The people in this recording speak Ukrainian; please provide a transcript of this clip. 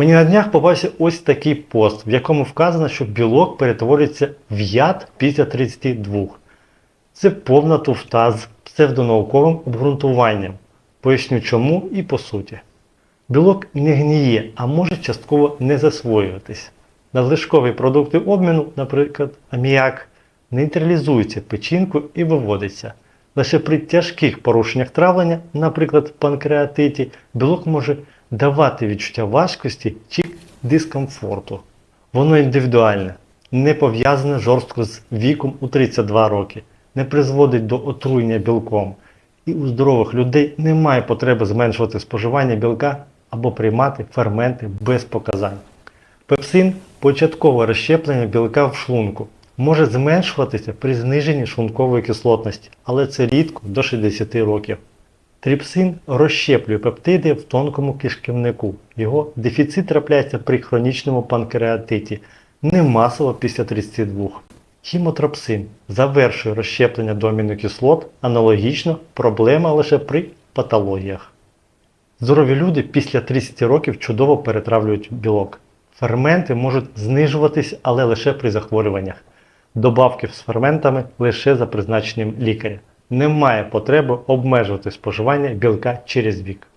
Мені на днях попався ось такий пост, в якому вказано, що білок перетворюється в яд після 32. Це повна туфта з псевдонауковим обґрунтуванням. Поясню чому і по суті. Білок не гніє, а може частково не засвоюватись. Надлишкові продукти обміну, наприклад, аміак, нейтралізуються печінкою і виводиться. Лише при тяжких порушеннях травлення, наприклад, панкреатиті, білок може давати відчуття важкості чи дискомфорту. Воно індивідуальне, не пов'язане жорстко з віком у 32 роки, не призводить до отруєння білком. І у здорових людей немає потреби зменшувати споживання білка або приймати ферменти без показань. Пепсин початкове розщеплення білка в шлунку. Може зменшуватися при зниженні шлункової кислотності, але це рідко до 60 років. Тріпсин розщеплює пептиди в тонкому кишківнику. Його дефіцит трапляється при хронічному панкреатиті, не масово після 32. Хімотропсин завершує розщеплення до амінокислот, аналогічно проблема лише при патологіях. Здорові люди після 30 років чудово перетравлюють білок. Ферменти можуть знижуватись, але лише при захворюваннях. Добавки з ферментами лише за призначенням лікаря. Немає потреби обмежувати споживання білка через вік.